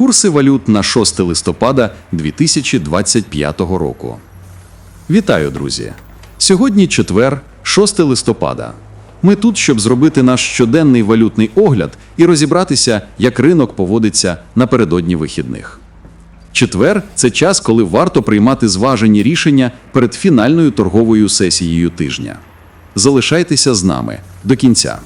Курси валют на 6 листопада 2025 року. Вітаю, друзі! Сьогодні четвер, 6 листопада. Ми тут, щоб зробити наш щоденний валютний огляд і розібратися, як ринок поводиться напередодні вихідних. Четвер це час, коли варто приймати зважені рішення перед фінальною торговою сесією тижня. Залишайтеся з нами до кінця.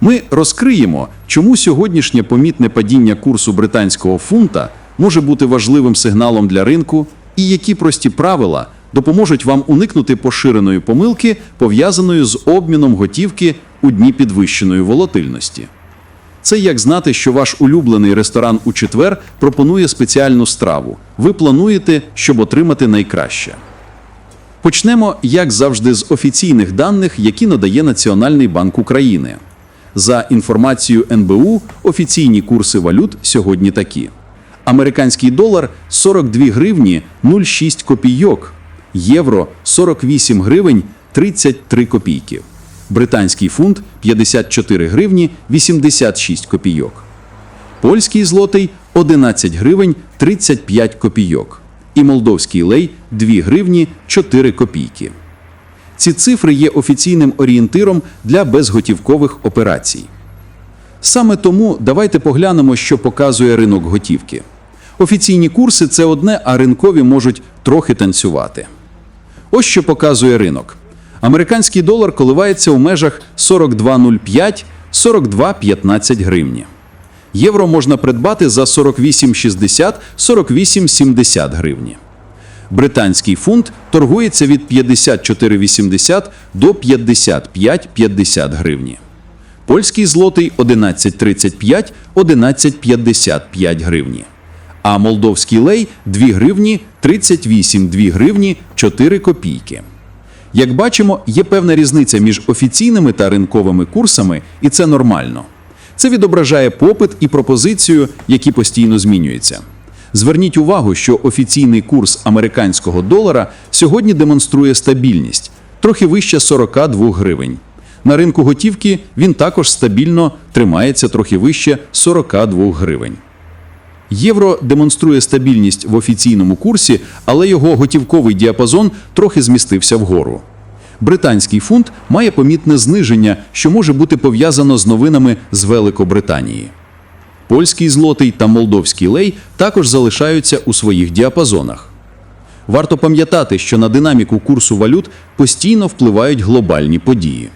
Ми розкриємо, чому сьогоднішнє помітне падіння курсу британського фунта може бути важливим сигналом для ринку, і які прості правила допоможуть вам уникнути поширеної помилки, пов'язаної з обміном готівки у дні підвищеної волатильності. Це як знати, що ваш улюблений ресторан у четвер пропонує спеціальну страву. Ви плануєте, щоб отримати найкраще. Почнемо, як завжди, з офіційних даних, які надає Національний банк України. За інформацією НБУ, офіційні курси валют сьогодні такі: американський долар 42 гривні 0,6 копійок, євро 48 гривень 33 копійки, британський фунт 54 гривні 86 копійок, польський злотий 11 гривень 35 копійок. І молдовський лей 2 гривні 4 копійки. Ці цифри є офіційним орієнтиром для безготівкових операцій. Саме тому давайте поглянемо, що показує ринок готівки. Офіційні курси це одне, а ринкові можуть трохи танцювати. Ось що показує ринок. Американський долар коливається у межах 42,05-42,15 гривні. Євро можна придбати за 48,60-48,70 гривні. Британський фунт торгується від 54,80 до 55,50 гривні. Польський злотий 11,35 11,55 гривні. А молдовський лей 2 гривні 38 2 гривні 4 копійки. Як бачимо, є певна різниця між офіційними та ринковими курсами, і це нормально. Це відображає попит і пропозицію, які постійно змінюються. Зверніть увагу, що офіційний курс американського долара сьогодні демонструє стабільність, трохи вище 42 гривень. На ринку готівки він також стабільно тримається трохи вище 42 гривень. Євро демонструє стабільність в офіційному курсі, але його готівковий діапазон трохи змістився вгору. Британський фунт має помітне зниження, що може бути пов'язано з новинами з Великобританії. Польський злотий та молдовський лей також залишаються у своїх діапазонах. Варто пам'ятати, що на динаміку курсу валют постійно впливають глобальні події.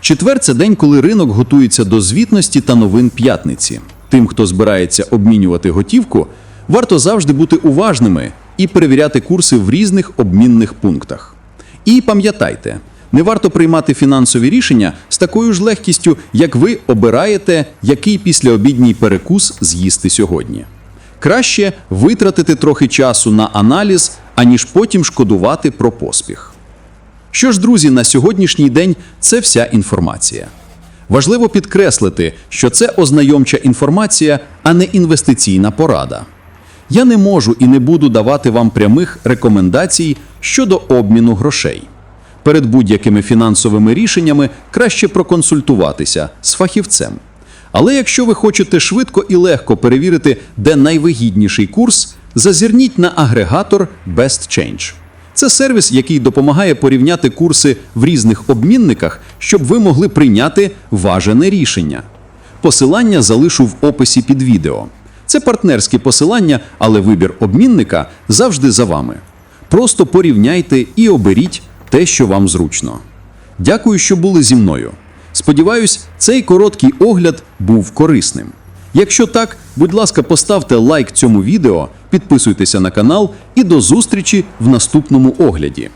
Четвер це день, коли ринок готується до звітності та новин п'ятниці. Тим, хто збирається обмінювати готівку, варто завжди бути уважними і перевіряти курси в різних обмінних пунктах. І пам'ятайте, не варто приймати фінансові рішення з такою ж легкістю, як ви обираєте, який післяобідній перекус з'їсти сьогодні. Краще витратити трохи часу на аналіз, аніж потім шкодувати про поспіх. Що ж, друзі, на сьогоднішній день це вся інформація. Важливо підкреслити, що це ознайомча інформація, а не інвестиційна порада. Я не можу і не буду давати вам прямих рекомендацій щодо обміну грошей. Перед будь-якими фінансовими рішеннями краще проконсультуватися з фахівцем. Але якщо ви хочете швидко і легко перевірити, де найвигідніший курс, зазирніть на агрегатор Best Change. Це сервіс, який допомагає порівняти курси в різних обмінниках, щоб ви могли прийняти важене рішення. Посилання залишу в описі під відео. Це партнерське посилання, але вибір обмінника завжди за вами. Просто порівняйте і оберіть те, що вам зручно. Дякую, що були зі мною. Сподіваюсь, цей короткий огляд був корисним. Якщо так, будь ласка, поставте лайк цьому відео, підписуйтеся на канал і до зустрічі в наступному огляді.